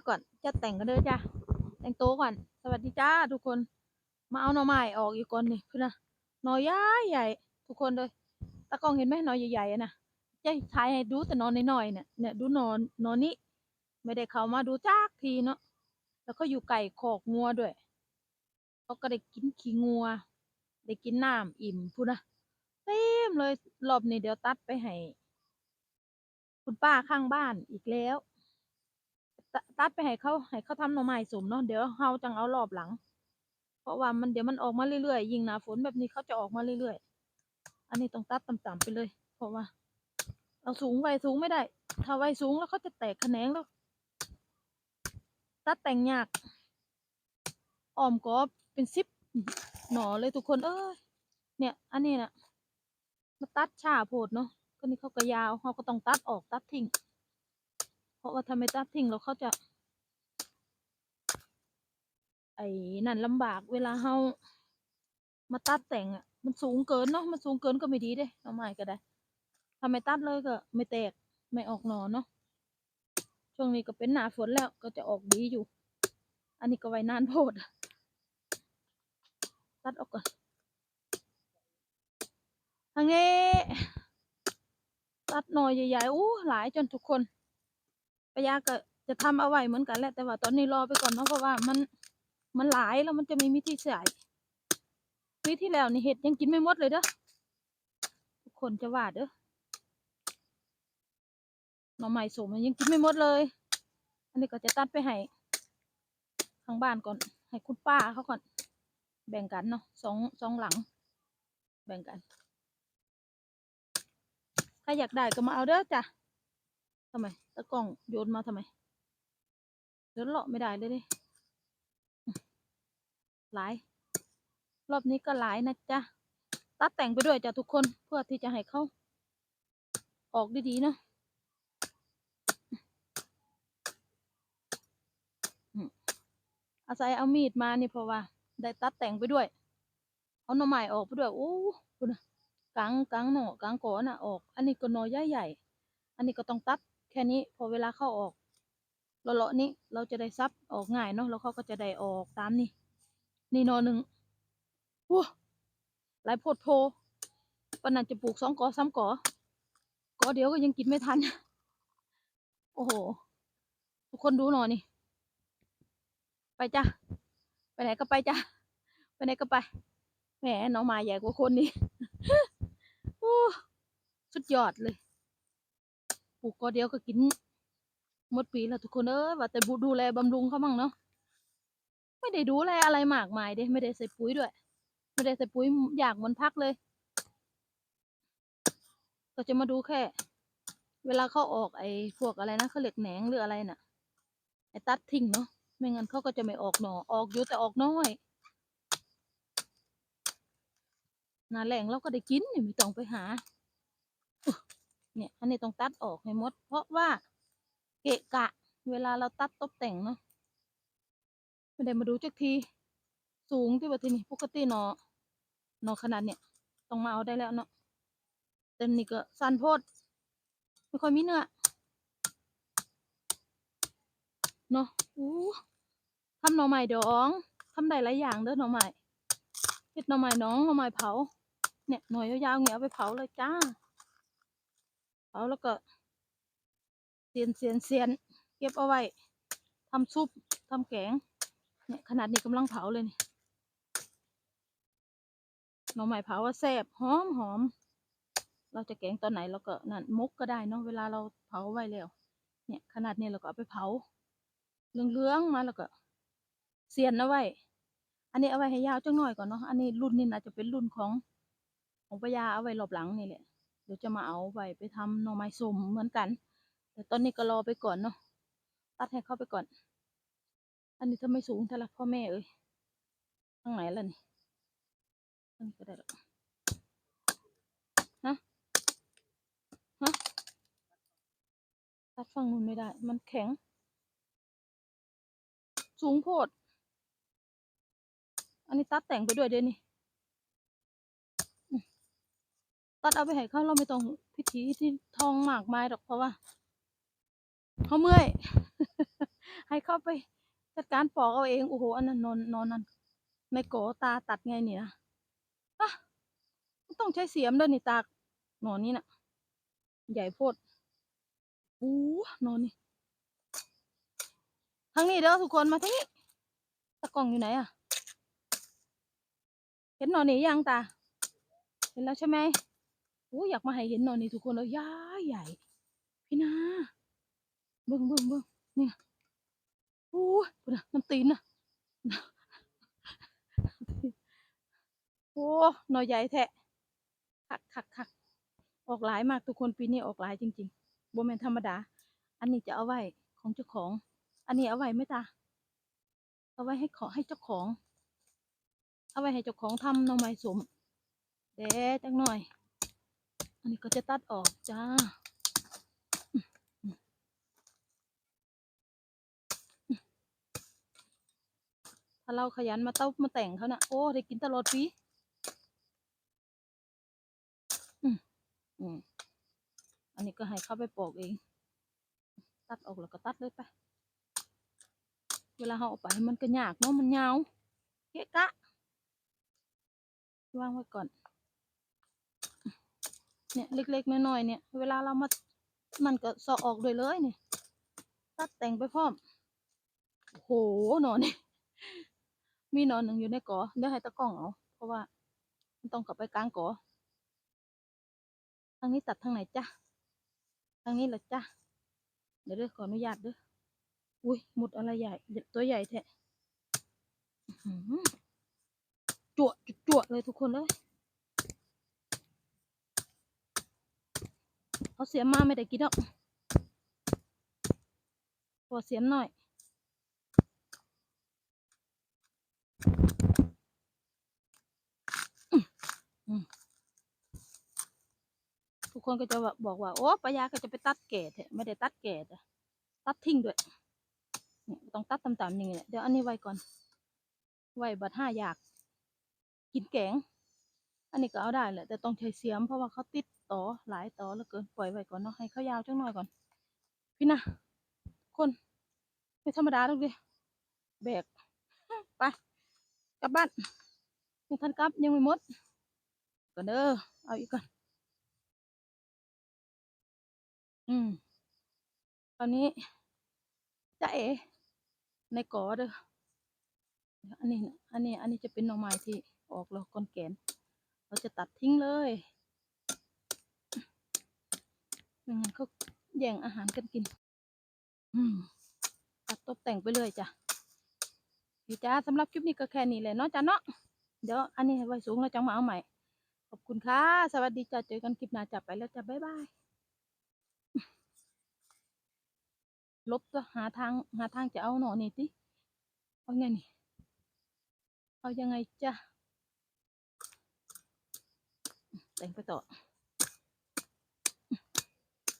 แล้วก่อนจะแต่งกันเด้อจ้าแต่งโตก่อน สวัสดีจ้าทุกคน มาเอาหน่อไม้ออกอีกก่อนนี่เพื่อนนะหน่อใหญ่ใหญ่ทุกคนเลยตากล้องเห็นไหมหน่อใหญ่ๆอะนะจะถ่ายให้ดูแต่นอนน้อยๆเนี่ยเนี่ยดูนอนนอนนี้ไม่ได้เข้ามาดูจักทีเนาะแล้วก็อยู่ไก่ขอกงัวด้วยเขาก็ได้กินขี้งัว ได้กินน้ำอิ่มพูดนะเต็มเลยรอบนี้เดี๋ยวตัดไปให้คุณป้าข้างบ้านอีกแล้ว ตัดไปให้เขาให้เขาทำหน่อไม้สมเนาะเดี๋ยวเฮาจังเอารอบหลัง เพราะว่ามันเดี๋ยวมันออกมาเรื่อยๆ ยิ่งหนาฝนแบบนี้เขาจะออกมาเรื่อยๆ อันนี้ต้องตัดต่ำๆไปเลย เพราะว่า เราสูงไว้สูงไม่ได้ ถ้าไว้สูงแล้วเขาจะแตกแขนงแล้ว ตัดแต่งยากอ้อมก็เป็นสิบหน่อเลยทุกคน เอ้ยเนี่ย อันนี้น่ะมาตัดช้าโพดเนาะก็นี่เขาก็ยาวเขาก็ต้องตัดออกตัดทิ้ง เพราะว่าถ้าไม่ตัดทิ้งแล้วเขาจะ ไอ้นั่นลำบากเวลาเฮามาตัดแต่งอะ มันสูงเกินเนาะ มันสูงเกินก็ไม่ดีเด้เอาไม้ก็ได้ถ้าไม่ตัดเลยก็ไม่แตก ไม่ออกหนอเนาะ ช่วงนี้ก็เป็นหนาฝนแล้วก็จะออกดีอยู่ อันนี้ก็ไว้นานโพด ตัดออกก่อนทางนี้ตัดหน่อยใหญ่ๆอู้หลายจนทุกคน ปะยาก็จะทำเอาไว้เหมือนกันแหละ แต่ว่าตอนนี้รอไปก่อนเนาะเพราะว่ามันมันหลายแล้วมันจะมีวิธีใส่วิธีแล้วนี่เห็ดยังกินไม่หมดเลยเด้อทุกคนจะว่าเด้อหน่อไม้สมมันยังกินไม่หมดเลย อันนี้ก็จะตัดไปให้ทางบ้านก่อน ให้คุณป้าเขาก่อน แบ่งกันเนาะสองสองหลัง แบ่งกันใครอยากได้ก็มาเอาเด้อจ้ะทำไมะกล้องโยนมาทำไมเดี๋ยวเลาะไม่ได้เลยดิหลาย รอบนี้ก็หลายนะจ๊ะตัดแต่งไปด้วยจ้ะทุกคนเพื่อที่จะให้เขาออกดีๆเนาะอาศัยเอามีดมานี่เพราะว่า ได้ตัดแต่งไปด้วย เอาหน่อไม้ออกไปด้วย โอ้ดูนะกลางกลางหน่อกลางกอน่ะออก อันนี้ก็หน่อใหญ่ใหญ่ อันนี้ก็ต้องตัด แค่นี้พอเวลาเข้าออกเลาะๆนี้เราจะได้ซับออกง่ายเนาะแล้วเขาก็จะได้ออกตามนี่นี่นอหนึ่งโอ้หลายโพดโพปนนันจะปลูกสองกอสามกอกอเดียวก็ยังกินไม่ทัน โอ้โห ทุกคนดูหน่อยนี่ ไปจ้ะ ไปไหนก็ไปจ้ะ ไปไหนก็ไป แหมน้องมาใหญ่กว่าคนนี่โอ้สุดยอดเลย ปลูกกอเดียวก็กินหมดปีแล้วทุกคนเอ้ยว่าแต่บูดูแลบำรุงเขามั่งเนาะไม่ได้ดูแลอะไรมากมายเด้ไม่ได้ใส่ปุ๋ยด้วย ไม่ได้ใส่ปุ๋ยอยางเหมันพักเลย ก็จะมาดูแค่ เวลาเขาออกไอ้พวกอะไรนะเขาเหล็กแหนงหรืออะไรน่ะไอ้ตัดทิ้งเนาะไม่งั้นเขาก็จะไม่ออกหนอออกอยู่แต่ออกน้อยนาแหลงเราก็ได้กินไม่ต้องไปหา เนี่ยอันนี้ต้องตัดออกให้หมด เพราะว่าเกะกะ เวลาเราตัดตบแต่งเนาะไม่ได้มาดูจักทีสูงที่ว่าที่นี่ปกติเนาะเนาะขนาดเนี้ยต้องมาเอาได้แล้วเนาะแต่นี่ก็สันโพดไม่ค่อยมีเนื้อเนาะอู้ทำหน่อไม้ดองทำได้หลายอย่างเด้อหน่อไม้เฮ็ดหน่อไม้น้องหน่อไม้เผา เนี่ยหน่อยยาวๆเงี้ยเอาไปเผาเลยจ้า เผาแล้วก็เสียนเสียนเสียนเก็บเอาไว้ทำซุปทำแกงเนี่ยขนาดนี้กำลังเผาเลยนี่หน่อไม้เผาว่าแซ่บหอมหอมเราจะแกงตอนไหนเราก็นั่นมกก็ได้เนาะเวลาเราเผาไว้แล้ว เนี่ยขนาดนี้เราก็เอาไปเผาเหลืองๆมาแล้วก็เสียนเอาไว้ อันนี้เอาไว้ให้ยาวจังหน่อยก่อนเนาะอันนี้รุ่นนี้น่าจะเป็นรุ่นของของปยาเอาไว้รอบหลังนี่แหละ ดี๋ยวจะมาเอาไว้ไปทำหน่อไม้ส้มเหมือนกัน แต่ตอนนี้ก็รอไปก่อนเนาะตัดให้เข้าไปก่อน อันนี้ถ้าไม่สูงเท่าไรพ่อแม่เอ้ยทางไหนล่ะนี่ทางนี้ก็ได้หรอกฮะฮะตัดฝั่งนู้นไม่ได้ มันแข็ง สูงโพด อันนี้ตัดแต่งไปด้วยเดี๋ยวนี้อืม ตัดเอาไปให้เขาเราไม่ต้องพิธีที่ทองหมากไม้หรอกเพราะว่าเขาเมื่อย ให้เข้าไปจัดการปอกเอาเองโอ้โหอันนั้นนอนนอนนั่นในโกตาตัดไงเนี่ยนะอะต้องใช้เสียมด้วยนี่ตากหนอนนี่น่ะ ใหญ่โพดอู้นอนนี่ทางนี้เด้อทุกคนมาทางนี้ตะกล่องอยู่ไหนอะเห็นหนอนนี่ยังตา เห็นแล้วใช่ไหม โอ้อยากมาให้เห็นหนอนนี่ทุกคนเลยย้าใหญ่ พี่นาเบิ่งเบิ่งเบิ่งนี่นะโอ้ยพุ่นน่ะน้ำตีนนะโอ้หน่อใหญ่แทะคักคักคักออกหลายมากทุกคนปีนี้ออกหลายจริงๆบ่แม่นธรรมดา อันนี้จะเอาไว้ของเจ้าของ อันนี้เอาไว้ไหมตา เอาไว้ให้ขอให้เจ้าของ เอาไว้ให้เจ้าของทำหน่อไม้สมเด็ดจังหน่อย อันนี้ก็จะตัดออกจ้าถ้าเราขยันมาเต้ามาแต่งเขานะ่ะ โอ้ ได้กินตลอดปีอืมอืมอันนี้ก็ให้เข้าไปปอกเอง ตัดออกแล้วก็ตัดเลยไป เวลาเราเอาไปมันก็ยากเนาะมันยาวเกะกะวางไว้ก่อน เนี่ยเล็กๆน้อยๆเนี่ย เวลาเรามามันก็สอออกด้วยเลยเนี่ยตัดแต่งไปพร้อมโหหนอนนี่มีหนอนหนึ่งอยู่ในกอเดี๋ยวให้ตะกล้องเอาเพราะว่ามันต้องกลับไปกลางกอทางนี้ตัดทางไหนจ้ะทางนี้เหรอจ้ะเดี๋ยวเด้อขออนุญาตเด้ออุ้ยหมุดอะไรใหญ่ตัวใหญ่แท้อื้อหือจั่วดจั่วเลยทุกคนเลย เอาเสียมมาไม่ได้กินหรอกพอเสียมหน่อย ทุกคนก็จะแบบบอกว่า โอ้ปายาก็จะไปตัดแก่แไม่ได้ตัดแก่แต่ตัดทิ้งด้วยเนี่ยต้องตัดต่ำๆอย่างนี้แหละ เดี๋ยวอันนี้ไว้ก่อน ไว้บัดห้าอยาก กินแกง อันนี้ก็เอาได้แหละแต่ต้องใช้เสียมเพราะว่าเขาติดต่อหลายต่อเหลือเกินปล่อยไว้ก่อนเนาะให้เขายาวจังหน่อยก่อน พี่นะคนไม่ธรรมดาหรอกดิแบกไปกลับบ้านยังทันกลับยังไม่หมดก่อนเด้อเอาอีกก่อน อืมตอนนี้จะเอในกอเด้ออันนี้อันนี้ อันนี้จะเป็นหน่อไม้ที่ออกแล้วก้อนแกน เราจะตัดทิ้งเลยไม่งั้นเขาแย่งอาหารกันกิน อืมตัดตกแต่งไปเลยจ้ะพี่จ้าสำหรับคลิปนี้ก็แค่นี้แหละเนาะจ้ะเนาะ เดี๋ยวอันนี้ไว้สูงแล้วจังมาเอาใหม่ ขอบคุณค่ะ สวัสดีจ้ะเจอกันคลิปหน้าจับไปแล้วจ้ะบ๊ายบาย ลบตัวหาทางหาทางจะเอาหนอนี่ติเอาไงนี่ เอายังไงจ้ะ แต่งไปต่อ